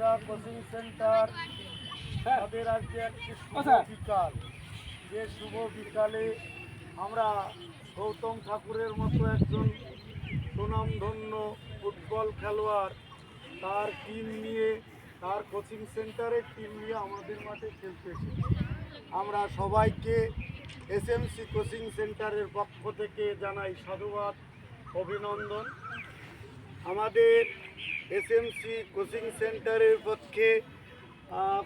Mitra coaching centre তাদের আজকে একটি শুভ বিকাল। যে শুভ বিকালে আমরা গৌতম ঠাকুরের মতো একজন সুনামধন্য ফুটবল খেলোয়াড় তার টিম নিয়ে তার কোচিং সেন্টারের টিম নিয়ে আমাদের মাঠে খেলতে আমরা সবাইকে এসএমসি কোচিং সেন্টারের পক্ষ থেকে জানাই সাধুবাদ অভিনন্দন। আমাদের এসএমসি কোচিং সেন্টারের পক্ষে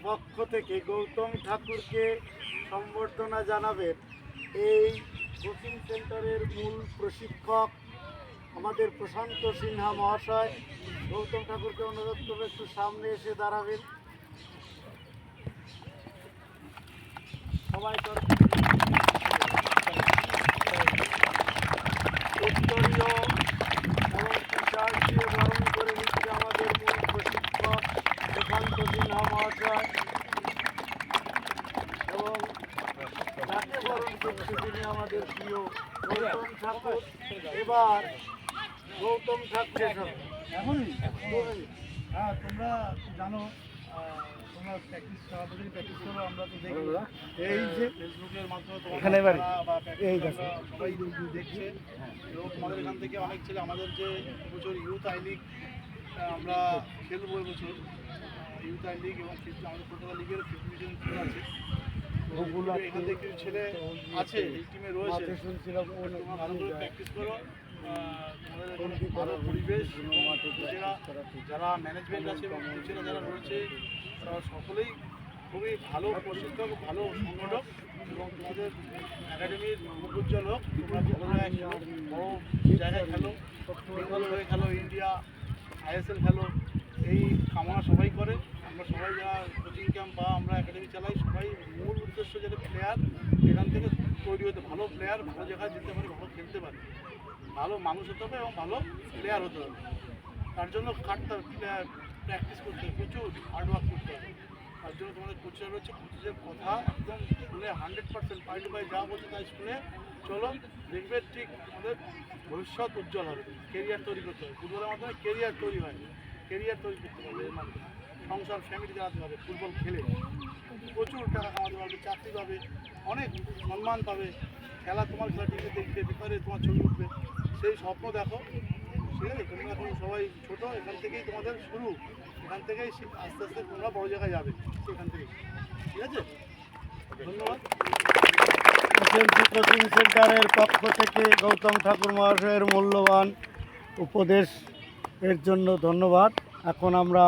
পক্ষ থেকে গৌতম ঠাকুরকে সম্বর্ধনা জানাবেন। এই কোচিং সেন্টারের মূল প্রশিক্ষক আমাদের প্রশান্ত সিনহা মহাশয়। গৌতম ঠাকুরকে অনুরোধ করবে একটু সামনে এসে দাঁড়াবেন। সবাই কর উত্তরীয় এবং টিচার্স দিয়ে বরণ করে নিচ্ছে আমাদের মূল প্রশিক্ষক প্রশান্ত সিনহা মহাশয় এবং আমাদের প্রিয় গৌতম এবার গৌতম ঠাকুর এখনই হ্যাঁ তোমরা জানো তোমরা প্র্যাকটিস প্র্যাকটিস করো আমরা তো দেখি এই যে ফেসবুকের মাধ্যমে এখানে? বা এই দেখছে এবং তোমাদের এখান থেকে অনেক ছেলে আমাদের যে বছর ইউথ আই লিগ আমরা খেলব এবছর ইউথ আই লিগ এবং আমাদের কলকাতা লিগের ফিফথ ডিভিশন টিম আছে ছেলে আছে এই টিমে রয়েছে। তোমরা ভালো প্র্যাকটিস করো। পরিবেশ। যারা ম্যানেজমেন্ট আছে এবং কোচেরা যারা রয়েছে তারা সকলেই খুবই ভালো প্রশিক্ষক ভালো সংগঠক এবং তোমাদের একাডেমির উজ্জ্বল হোক। তোমরা বড় জায়গায় খেলো। বেঙ্গল হয়ে খেলো ইন্ডিয়া আইএসএল খেলো। এই কামনা সবাই করে। আমরা সবাই যারা কোচিং ক্যাম্প বা আমরা একাডেমি চালাই, সবাই মূল উদ্দেশ্য যাতে প্লেয়ার এখান থেকে তৈরি হতে, ভালো প্লেয়ার ভালো জায়গায় যেতে পারে, ভালো খেলতে পারে। ভালো মানুষ হতে হবে এবং ভালো প্লেয়ার হতে হবে। তার জন্য খাটতে হবে প্র্যাকটিস করতে হবে, প্রচুর হার্ডওয়ার্ক করতে হবে। তার জন্য তোমাদের কোচের রয়েছে কোচের কথা একদম শুনে হান্ড্রেড পার্সেন্ট টু পাই যা বলছে তাই শুনে চলো, দেখবে ঠিক আমাদের ভবিষ্যৎ উজ্জ্বল হবে কেরিয়ার তৈরি করতে হবে। ফুটবলের মাধ্যমে কেরিয়ার তৈরি হয়। কেরিয়ার তৈরি করতে হবে এর মাধ্যমে সংসার ফ্যামিলি চালাতে হবে, ফুটবল খেলে। প্রচুর টাকা কামাতে পারবে, চাকরি পাবে, অনেক সম্মান পাবে। খেলা তোমার খেলা টিভিতে দেখবে পেপারে তোমার ছবি উঠবে। সেই স্বপ্ন দেখো। ঠিক আছে? এখন সবাই ছোট, এখান থেকেই তোমাদের শুরু। এখান থেকেই আস্তে আস্তে তোমরা বড় জায়গায় যাবে, সেখান থেকেই। ঠিক আছে? ধন্যবাদ। কোচিং সেন্টারের পক্ষ থেকে গৌতম ঠাকুর মহাশয়ের মূল্যবান উপদেশ এর জন্য ধন্যবাদ। এখন আমরা